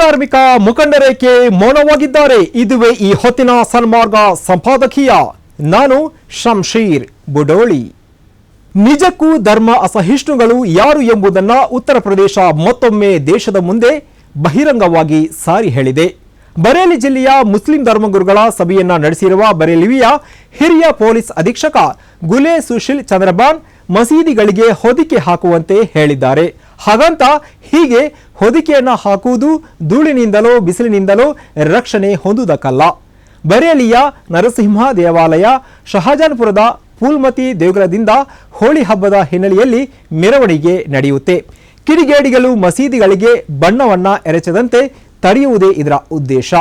ಧಾರ್ಮಿಕ ಮುಖಂಡರೇಕೆ ಮೌನವಾಗಿದ್ದಾರೆ? ಇದುವೇ ಈ ಹೊತ್ತಿನ ಸನ್ಮಾರ್ಗ ಸಂಪಾದಕೀಯ. ನಾನು ಶಂಶೀರ್ ಬುಡೋಳಿ. ನಿಜಕ್ಕೂ ಧರ್ಮ ಅಸಹಿಷ್ಣುಗಳು ಯಾರು ಎಂಬುದನ್ನ ಉತ್ತರ ಪ್ರದೇಶ ಮತ್ತೊಮ್ಮೆ ದೇಶದ ಮುಂದೆ ಬಹಿರಂಗವಾಗಿ ಸಾರಿ ಹೇಳಿದೆ. ಬರೇಲಿ ಜಿಲ್ಲೆಯ ಮುಸ್ಲಿಂ ಧರ್ಮಗುರುಗಳ ಸಭೆಯನ್ನ ನಡೆಸಿರುವ ಬರೇಲಿವಿಯ ಹಿರಿಯ ಪೊಲೀಸ್ ಅಧೀಕ್ಷಕ ಗುಲೆ ಸುಶೀಲ್ ಚಂದ್ರಬಾನ್ ಮಸೀದಿಗಳಿಗೆ ಹೊದಿಕೆ ಹಾಕುವಂತೆ ಹೇಳಿದ್ದಾರೆ. ಹಾಗಂತ ಹೀಗೆ ಹೊದಿಕೆಯನ್ನು ಹಾಕುವುದು ಧೂಳಿನಿಂದಲೋ, ಬಿಸಿಲಿನಿಂದಲೋ ರಕ್ಷಣೆ ಹೊಂದುವುದಕ್ಕಲ್ಲ. ಬರೇಲಿಯ ನರಸಿಂಹ ದೇವಾಲಯ, ಶಹಜಾನ್ಪುರದ ಪೂಲ್ಮತಿ ದೇಗುಲದಿಂದ ಹೋಳಿ ಹಬ್ಬದ ಹಿನ್ನೆಲೆಯಲ್ಲಿ ಮೆರವಣಿಗೆ ನಡೆಯುತ್ತೆ. ಕಿಡಿಗೇಡಿಗಳು ಮಸೀದಿಗಳಿಗೆ ಬಣ್ಣವನ್ನ ಎರಚದಂತೆ ತಡೆಯುವುದೇ ಇದರ ಉದ್ದೇಶ.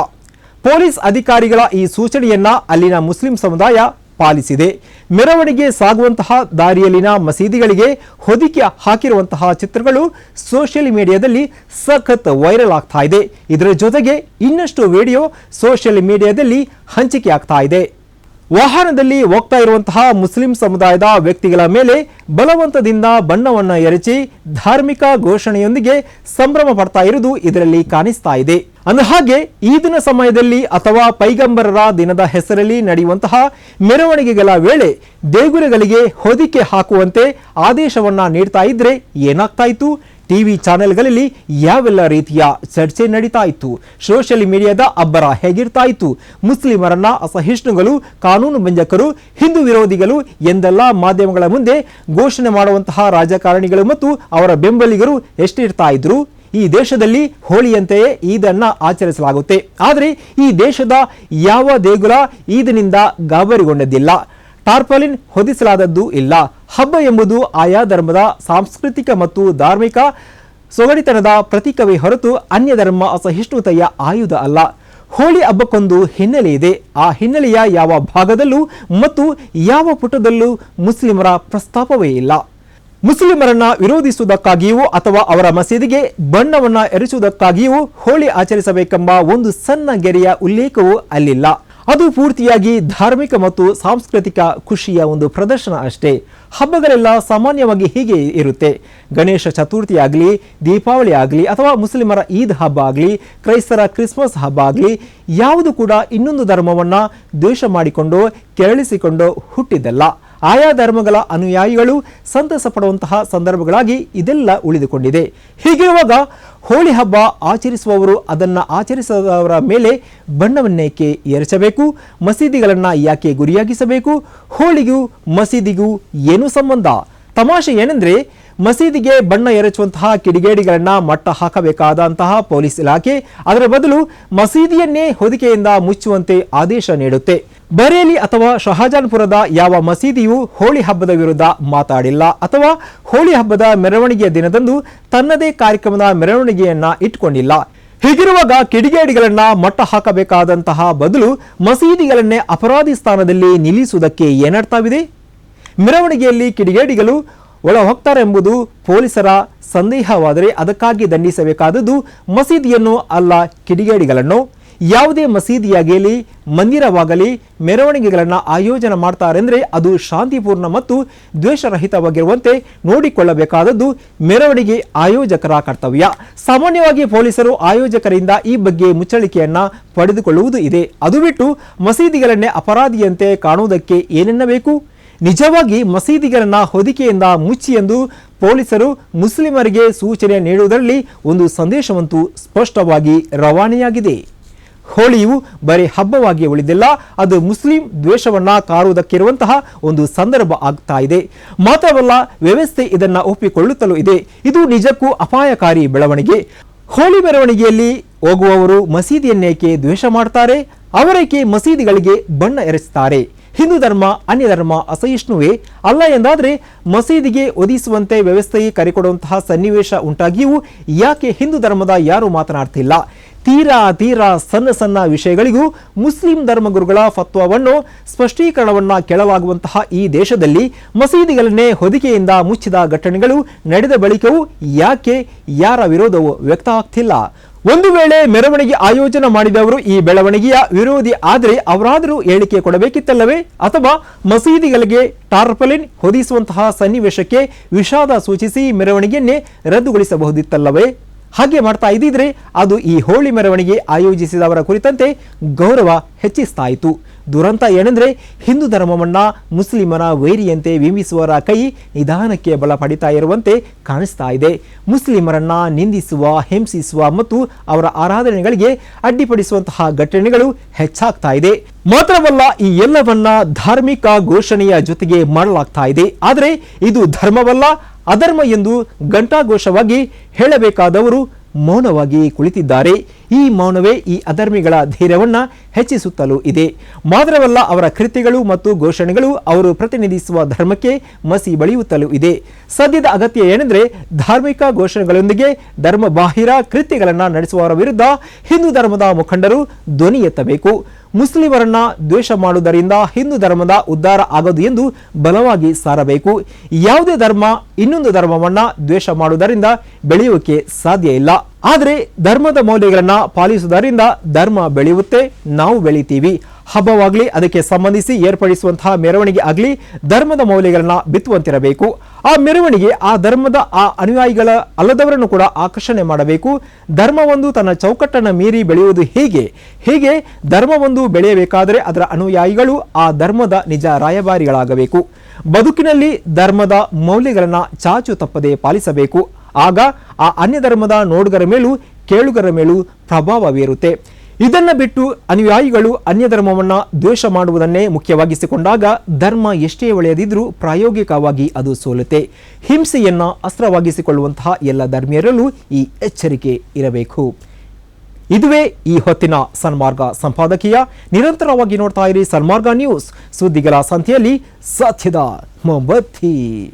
ಪೊಲೀಸ್ ಅಧಿಕಾರಿಗಳ ಈ ಸೂಚನೆಯನ್ನ ಅಲ್ಲಿನ ಮುಸ್ಲಿಂ ಸಮುದಾಯ ಪಾಲಿಸಿದೆ. ಮೆರವಣಿಗೆ ಸಾಗುವಂತಹ ದಾರಿಯಲ್ಲಿನ ಮಸೀದಿಗಳಿಗೆ ಹೊದಿಕೆ ಹಾಕಿರುವಂತಹ ಚಿತ್ರಗಳು ಸೋಷಿಯಲ್ ಮೀಡಿಯಾದಲ್ಲಿ ಸಖತ್ ವೈರಲ್ ಆಗ್ತಾ ಇದೆ. ಇದರ ಜೊತೆಗೆ ಇನ್ನಷ್ಟು ವಿಡಿಯೋ ಸೋಷಿಯಲ್ ಮೀಡಿಯಾದಲ್ಲಿ ಹಂಚಿಕೆ ಆಗ್ತಾ ಇದೆ. ವಾಹನದಲ್ಲಿ ಹೋಗ್ತಾ ಇರುವಂತಹ ಮುಸ್ಲಿಂ ಸಮುದಾಯದ ವ್ಯಕ್ತಿಗಳ ಮೇಲೆ ಬಲವಂತದಿಂದ ಬಣ್ಣವನ್ನು ಎರಚಿ ಧಾರ್ಮಿಕ ಘೋಷಣೆಯೊಂದಿಗೆ ಸಂಭ್ರಮ ಪಡ್ತಾ ಇರುವುದು ಇದರಲ್ಲಿ ಕಾಣಿಸ್ತಾ ಇದೆ. ಅಂದಹಾಗೆ ಈದಿನ ಸಮಯದಲ್ಲಿ ಅಥವಾ ಪೈಗಂಬರರ ದಿನದ ಹೆಸರಲ್ಲಿ ನಡೆಯುವಂತಹ ಮೆರವಣಿಗೆಗಳ ವೇಳೆ ದೇಗುಲಗಳಿಗೆ ಹೊದಿಕೆ ಹಾಕುವಂತೆ ಆದೇಶವನ್ನ ನೀಡ್ತಾ ಇದ್ರೆ ಏನಾಗ್ತಾ ಟಿವಿ ಚಾನೆಲ್ಗಳಲ್ಲಿ ಯಾವೆಲ್ಲ ರೀತಿಯ ಚರ್ಚೆ ನಡೀತಾ ಇತ್ತು ಸೋಷಿಯಲ್ ಮೀಡಿಯಾದ ಅಬ್ಬರ ಹೇಗಿರ್ತಾ ಇತ್ತು ಮುಸ್ಲಿಮರನ್ನ ಅಸಹಿಷ್ಣುಗಳು, ಕಾನೂನು ಭಂಜಕರು ಹಿಂದೂ ವಿರೋಧಿಗಳು ಎಂದೆಲ್ಲ ಮಾಧ್ಯಮಗಳ ಮುಂದೆ ಘೋಷಣೆ ಮಾಡುವಂತಹ ರಾಜಕಾರಣಿಗಳು ಮತ್ತು ಅವರ ಬೆಂಬಲಿಗರು ಎಷ್ಟಿರ್ತಾ ಇದ್ರು ಈ ದೇಶದಲ್ಲಿ ಹೋಳಿಯಂತೆಯೇ ಈದನ್ನ ಆಚರಿಸಲಾಗುತ್ತೆ. ಆದರೆ ಈ ದೇಶದ ಯಾವ ದೇಗುಲ ಈದಿನಿಂದ ಗಾಬರಿಗೊಂಡದ್ದಿಲ್ಲ. ಟಾರ್ಪಲಿನ್ ಹೊದಿಸಲಾದದ್ದು ಇಲ್ಲ. ಹಬ್ಬ ಎಂಬುದು ಆಯಾ ಧರ್ಮದ ಸಾಂಸ್ಕೃತಿಕ ಮತ್ತು ಧಾರ್ಮಿಕ ಸೊಗಡಿತನದ ಪ್ರತೀಕವೇ ಹೊರತು ಅನ್ಯ ಧರ್ಮ ಅಸಹಿಷ್ಣುತೆಯ ಆಯುಧ ಅಲ್ಲ. ಹೋಳಿ ಹಬ್ಬಕ್ಕೊಂದು ಹಿನ್ನೆಲೆ ಇದೆ. ಆ ಹಿನ್ನೆಲೆಯ ಯಾವ ಭಾಗದಲ್ಲೂ ಮತ್ತು ಯಾವ ಪುಟದಲ್ಲೂ ಮುಸ್ಲಿಮರ ಪ್ರಸ್ತಾಪವೇ ಇಲ್ಲ. ಮುಸ್ಲಿಮರನ್ನ ವಿರೋಧಿಸುವುದಕ್ಕಾಗಿಯೂ ಅಥವಾ ಅವರ ಮಸೀದಿಗೆ ಬಣ್ಣವನ್ನ ಎರಚುವುದಕ್ಕಾಗಿಯೂ ಹೋಳಿ ಆಚರಿಸಬೇಕೆಂಬ ಒಂದು ಸಣ್ಣ ಗೆರೆಯ ಉಲ್ಲೇಖವೂ ಅಲ್ಲಿಲ್ಲ. ಅದು ಪೂರ್ತಿಯಾಗಿ ಧಾರ್ಮಿಕ ಮತ್ತು ಸಾಂಸ್ಕೃತಿಕ ಖುಷಿಯ ಒಂದು ಪ್ರದರ್ಶನ ಅಷ್ಟೇ. ಹಬ್ಬಗಳೆಲ್ಲ ಸಾಮಾನ್ಯವಾಗಿ ಹೀಗೆ ಇರುತ್ತೆ. ಗಣೇಶ ಚತುರ್ಥಿ ಆಗಲಿ, ದೀಪಾವಳಿ ಆಗಲಿ, ಅಥವಾ ಮುಸ್ಲಿಮರ ಈದ್ ಹಬ್ಬ ಆಗಲಿ, ಕ್ರೈಸ್ತರ ಕ್ರಿಸ್ಮಸ್ ಹಬ್ಬ ಆಗಲಿ, ಯಾವುದು ಕೂಡ ಇನ್ನೊಂದು ಧರ್ಮವನ್ನು ದ್ವೇಷ ಮಾಡಿಕೊಂಡು, ಕೆರಳಿಸಿಕೊಂಡು ಹುಟ್ಟಿದ್ದಲ್ಲ. ಆಯಾ ಧರ್ಮಗಳ ಅನುಯಾಯಿಗಳು ಸಂತಸ ಪಡುವಂತಹ ಸಂದರ್ಭಗಳಾಗಿ ಇದೆಲ್ಲ ಉಳಿದುಕೊಂಡಿದೆ. ಹೀಗಿರುವಾಗ ಹೋಳಿ ಹಬ್ಬ ಆಚರಿಸುವವರು ಅದನ್ನು ಆಚರಿಸದವರ ಮೇಲೆ ಬಣ್ಣವನ್ನೇಕೆ ಎರಚಬೇಕು ಮಸೀದಿಗಳನ್ನು ಯಾಕೆ ಗುರಿಯಾಗಿಸಬೇಕು? ಹೋಳಿಗೂ ಮಸೀದಿಗೂ ಏನು ಸಂಬಂಧ? ತಮಾಷೆ ಏನೆಂದರೆ ಮಸೀದಿಗೆ ಬಣ್ಣ ಎರಚುವಂತಹ ಕಿಡಿಗೇಡಿಗಳನ್ನ ಮಟ್ಟ ಹಾಕಬೇಕಾದಂತಹ ಪೊಲೀಸ್ ಇಲಾಖೆ ಅದರ ಬದಲು ಮಸೀದಿಯನ್ನೇ ಹೊದಿಕೆಯಿಂದ ಮುಚ್ಚುವಂತೆ ಆದೇಶ ನೀಡುತ್ತೆ. ಬರೇಲಿ ಅಥವಾ ಶಹಜಾನ್ಪುರದ ಯಾವ ಮಸೀದಿಯೂ ಹೋಳಿ ಹಬ್ಬದ ವಿರುದ್ಧ ಮಾತಾಡಿಲ್ಲ ಅಥವಾ ಹೋಳಿ ಹಬ್ಬದ ಮೆರವಣಿಗೆಯ ದಿನದಂದು ತನ್ನದೇ ಕಾರ್ಯಕ್ರಮದ ಮೆರವಣಿಗೆಯನ್ನ ಇಟ್ಕೊಂಡಿಲ್ಲ. ಹೀಗಿರುವಾಗ ಕಿಡಿಗೇಡಿಗಳನ್ನ ಮಟ್ಟ ಹಾಕಬೇಕಾದಂತಹ ಬದಲು ಮಸೀದಿಗಳನ್ನೇ ಅಪರಾಧಿ ಸ್ಥಾನದಲ್ಲಿ ನಿಲ್ಲಿಸುವುದಕ್ಕೆ ಏನರ್ಥವಿದೆ? ಮೆರವಣಿಗೆಯಲ್ಲಿ ಕಿಡಿಗೇಡಿಗಳು ಒಳ ಹೋಗ್ತಾರೆಂಬುದು ಪೊಲೀಸರ ಸಂದೇಹವಾದರೆ ಅದಕ್ಕಾಗಿ ದಂಡಿಸಬೇಕಾದದ್ದು ಮಸೀದಿಯನ್ನು ಅಲ್ಲ ಕಿಡಿಗೇಡಿಗಳನ್ನು? ಯಾವುದೇ ಮಸೀದಿಯಾಗಲಿ, ಮಂದಿರವಾಗಲಿ ಮೆರವಣಿಗೆಗಳನ್ನು ಆಯೋಜನೆ ಮಾಡ್ತಾರೆಂದರೆ ಅದು ಶಾಂತಿಪೂರ್ಣ ಮತ್ತು ದ್ವೇಷರಹಿತವಾಗಿರುವಂತೆ ನೋಡಿಕೊಳ್ಳಬೇಕಾದದ್ದು ಮೆರವಣಿಗೆ ಆಯೋಜಕರ ಕರ್ತವ್ಯ. ಸಾಮಾನ್ಯವಾಗಿ ಪೊಲೀಸರು ಆಯೋಜಕರಿಂದ ಈ ಬಗ್ಗೆ ಮುಚ್ಚಳಿಕೆಯನ್ನು ಪಡೆದುಕೊಳ್ಳುವುದು ಇದೆ. ಅದು ಬಿಟ್ಟು ಮಸೀದಿಗಳನ್ನೇ ಅಪರಾಧಿಯಂತೆ ಕಾಣುವುದಕ್ಕೆ ಏನೆನ್ನಬೇಕು? ನಿಜವಾಗಿ ಮಸೀದಿಗಳನ್ನ ಹೊದಿಕೆಯಿಂದ ಮುಚ್ಚಿ ಎಂದು ಪೊಲೀಸರು ಮುಸ್ಲಿಮರಿಗೆ ಸೂಚನೆ ನೀಡುವುದರಲ್ಲಿ ಒಂದು ಸಂದೇಶವಂತೂ ಸ್ಪಷ್ಟವಾಗಿ ರವಾನೆಯಾಗಿದೆ. ಹೋಳಿಯು ಬರೀ ಹಬ್ಬವಾಗಿ ಉಳಿದಿಲ್ಲ, ಅದು ಮುಸ್ಲಿಂ ದ್ವೇಷವನ್ನ ಕಾರುವುದಕ್ಕಿರುವಂತಹ ಒಂದು ಸಂದರ್ಭ ಆಗ್ತಾ ಇದೆ. ಮಾತ್ರವಲ್ಲ, ವ್ಯವಸ್ಥೆ ಇದನ್ನ ಒಪ್ಪಿಕೊಳ್ಳುತ್ತಲೂ ಇದೆ. ಇದು ನಿಜಕ್ಕೂ ಅಪಾಯಕಾರಿ ಬೆಳವಣಿಗೆ. ಹೋಳಿ ಮೆರವಣಿಗೆಯಲ್ಲಿ ಹೋಗುವವರು ಮಸೀದಿಯನ್ನೇಕೆ ದ್ವೇಷ ಮಾಡ್ತಾರೆ? ಅವರೇಕೆ ಮಸೀದಿಗಳಿಗೆ ಬಣ್ಣ ಎರಚುತ್ತಾರೆ ಹಿಂದೂ ಧರ್ಮ, ಅನ್ಯ ಧರ್ಮ ಅಸಹಿಷ್ಣುವೇ? ಅಲ್ಲ ಎಂದಾದರೆ, ಮಸೀದಿಗೆ ಒದಿಸುವಂತೆ ವ್ಯವಸ್ಥೆಗೆ ಕರೆಕೊಡುವಂತಹ ಸನ್ನಿವೇಶ ಉಂಟಾಗಿಯೂ ಯಾಕೆ ಹಿಂದೂ ಧರ್ಮದ ಯಾರೂ ಮಾತನಾಡ್ತಿಲ್ಲ? ತೀರಾ ತೀರಾ ಸಣ್ಣ ಸಣ್ಣ ವಿಷಯಗಳಿಗೂ ಮುಸ್ಲಿಂ ಧರ್ಮಗುರುಗಳ ಫತ್ವವನ್ನು, ಸ್ಪಷ್ಟೀಕರಣವನ್ನ ಕೆಳವಾಗುವಂತಹ ಈ ದೇಶದಲ್ಲಿ ಮಸೀದಿಗಳನ್ನೇ ಹೊದಿಕೆಯಿಂದ ಮುಚ್ಚಿದ ಘಟನೆಗಳು ನಡೆದ ಬಳಿಕವೂ ಯಾಕೆ, ಯಾರ ವಿರೋಧವೂ ವ್ಯಕ್ತ ಆಗ್ತಿಲ್ಲ. ಒಂದು ವೇಳೆ ಮೆರವಣಿಗೆ ಆಯೋಜನೆ ಮಾಡಿದವರು ಈ ಬೆಳವಣಿಗೆಯ ವಿರೋಧಿ ಆದರೆ ಅವರಾದರೂ ಹೇಳಿಕೆ ಕೊಡಬೇಕಿತ್ತಲ್ಲವೇ? ಅಥವಾ ಮಸೀದಿಗಳಿಗೆ ಟಾರ್ಪಲಿನ್ ಹೊದಿಸುವಂತಹ ಸನ್ನಿವೇಶಕ್ಕೆ ವಿಷಾದ ಸೂಚಿಸಿ ಮೆರವಣಿಗೆಯನ್ನೇ ರದ್ದುಗೊಳಿಸಬಹುದಿತ್ತಲ್ಲವೇ? ಹಾಗೆ ಮಾಡ್ತಾ ಇದ್ದಿದ್ರೆ ಅದು ಈ ಹೋಳಿ ಮೆರವಣಿಗೆ ಆಯೋಜಿಸಿದವರ ಕುರಿತಂತೆ ಗೌರವ ಹೆಚ್ಚಿಸ್ತಾ ಇತ್ತು ದುರಂತ ಏನೆಂದ್ರೆ ಹಿಂದೂ ಧರ್ಮವನ್ನ ಮುಸ್ಲಿಮರ ವೈರಿಯಂತೆ ಬಿಂಬಿಸುವವರ ಕೈ ನಿಧಾನಕ್ಕೆ ಬಲ ಪಡಿತಾ ಇರುವಂತೆ ಕಾಣಿಸ್ತಾ ಇದೆ. ಮುಸ್ಲಿಮರನ್ನ ನಿಂದಿಸುವ, ಹಿಂಸಿಸುವ ಮತ್ತು ಅವರ ಆರಾಧನೆಗಳಿಗೆ ಅಡ್ಡಿಪಡಿಸುವಂತಹ ಘಟನೆಗಳು ಹೆಚ್ಚಾಗ್ತಾ ಇದೆ. ಮಾತ್ರವಲ್ಲ ಈ ಎಲ್ಲವನ್ನ ಧಾರ್ಮಿಕ ಘೋಷಣೆಯ ಜೊತೆಗೆ ಮಾಡಲಾಗ್ತಾ ಇದೆ. ಆದರೆ ಇದು ಧರ್ಮವಲ್ಲ ಅಧರ್ಮ ಎಂದು ಘಂಟಾಘೋಷವಾಗಿ ಹೇಳಬೇಕಾದವರು ಮೌನವಾಗಿ ಕುಳಿತಿದ್ದಾರೆ. ಈ ಮೌನವೇ ಈ ಅಧರ್ಮಿಗಳ ಧೈರ್ಯವನ್ನ ಹೆಚ್ಚಿಸುತ್ತಲೂ ಇದೆ. ಮಾತ್ರವಲ್ಲ ಅವರ ಕೃತಿಗಳು ಮತ್ತು ಘೋಷಣೆಗಳು ಅವರು ಪ್ರತಿನಿಧಿಸುವ ಧರ್ಮಕ್ಕೆ ಮಸಿ ಬಳಿಯುತ್ತಲೂ ಇದೆ. ಸದ್ಯದ ಅಗತ್ಯ ಏನೆಂದರೆ ಧಾರ್ಮಿಕ ಘೋಷಣೆಗಳೊಂದಿಗೆ ಧರ್ಮ ಬಾಹಿರ ಕೃತ್ಯಗಳನ್ನು ನಡೆಸುವವರ ವಿರುದ್ಧ ಹಿಂದೂ ಧರ್ಮದ ಮುಖಂಡರು ಧ್ವನಿ ಎತ್ತಬೇಕು. ಮುಸ್ಲಿಮರನ್ನ ದ್ವೇಷ ಮಾಡುವುದರಿಂದ ಹಿಂದೂ ಧರ್ಮದ ಉದ್ಧಾರ ಆಗದು ಎಂದು ಬಲವಾಗಿ ಸಾರಬೇಕು. ಯಾವುದೇ ಧರ್ಮ ಇನ್ನೊಂದು ಧರ್ಮವನ್ನ ದ್ವೇಷ ಮಾಡುವುದರಿಂದ ಬೆಳೆಯುವಿಕೆ ಸಾಧ್ಯ ಇಲ್ಲ. ಆದರೆ ಧರ್ಮದ ಮೌಲ್ಯಗಳನ್ನು ಪಾಲಿಸುವುದರಿಂದ ಧರ್ಮ ಬೆಳೆಯುತ್ತೆ, ನಾವು ಬೆಳಿತೀವಿ. ಹಬ್ಬವಾಗಲಿ ಅದಕ್ಕೆ ಸಂಬಂಧಿಸಿ ಏರ್ಪಡಿಸುವಂತಹ ಮೆರವಣಿಗೆ ಆಗಲಿ, ಧರ್ಮದ ಮೌಲ್ಯಗಳನ್ನು ಬಿತ್ತುವಂತಿರಬೇಕು. ಆ ಮೆರವಣಿಗೆ ಆ ಧರ್ಮದ ಆ ಅನುಯಾಯಿಗಳ ಅಲ್ಲದವರನ್ನು ಕೂಡ ಆಕರ್ಷಣೆ ಮಾಡಬೇಕು. ಧರ್ಮವೊಂದು ತನ್ನ ಚೌಕಟ್ಟನ್ನು ಮೀರಿ ಬೆಳೆಯುವುದು ಹೇಗೆ? ಹೇಗೆ ಧರ್ಮವೊಂದು ಬೆಳೆಯಬೇಕಾದರೆ ಅದರ ಅನುಯಾಯಿಗಳು ಆ ಧರ್ಮದ ನಿಜ ರಾಯಭಾರಿಗಳಾಗಬೇಕು. ಬದುಕಿನಲ್ಲಿ ಧರ್ಮದ ಮೌಲ್ಯಗಳನ್ನು ಚಾಚು ತಪ್ಪದೆ ಪಾಲಿಸಬೇಕು. ಆಗ ಆ ಅನ್ಯ ಧರ್ಮದ ನೋಡುಗರ ಮೇಲೂ ಕೇಳುಗರ ಮೇಲೂ ಪ್ರಭಾವ ಬೀರುತ್ತೆ. ಇದನ್ನು ಬಿಟ್ಟು ಅನುಯಾಯಿಗಳು ಅನ್ಯ ಧರ್ಮವನ್ನು ದ್ವೇಷ ಮಾಡುವುದನ್ನೇ ಮುಖ್ಯವಾಗಿಸಿಕೊಂಡಾಗ ಧರ್ಮ ಎಷ್ಟೇ ಒಳ್ಳೆಯದಿದ್ರೂ ಪ್ರಾಯೋಗಿಕವಾಗಿ ಅದು ಸೋಲುತ್ತೆ. ಹಿಂಸೆಯನ್ನ ಅಸ್ತ್ರವಾಗಿಸಿಕೊಳ್ಳುವಂತಹ ಎಲ್ಲ ಧರ್ಮೀಯರಲ್ಲೂ ಈ ಎಚ್ಚರಿಕೆ ಇರಬೇಕು. ಇದುವೇ ಈ ಹೊತ್ತಿನ ಸನ್ಮಾರ್ಗ ಸಂಪಾದಕೀಯ. ನಿರಂತರವಾಗಿ ನೋಡ್ತಾ ಇರಿ ಸನ್ಮಾರ್ಗ ನ್ಯೂಸ್. ಸುದ್ದಿಗಳ ಸಂತೆಯಲ್ಲಿ ಸತ್ಯದ ಮೊಂಬತ್ತಿ.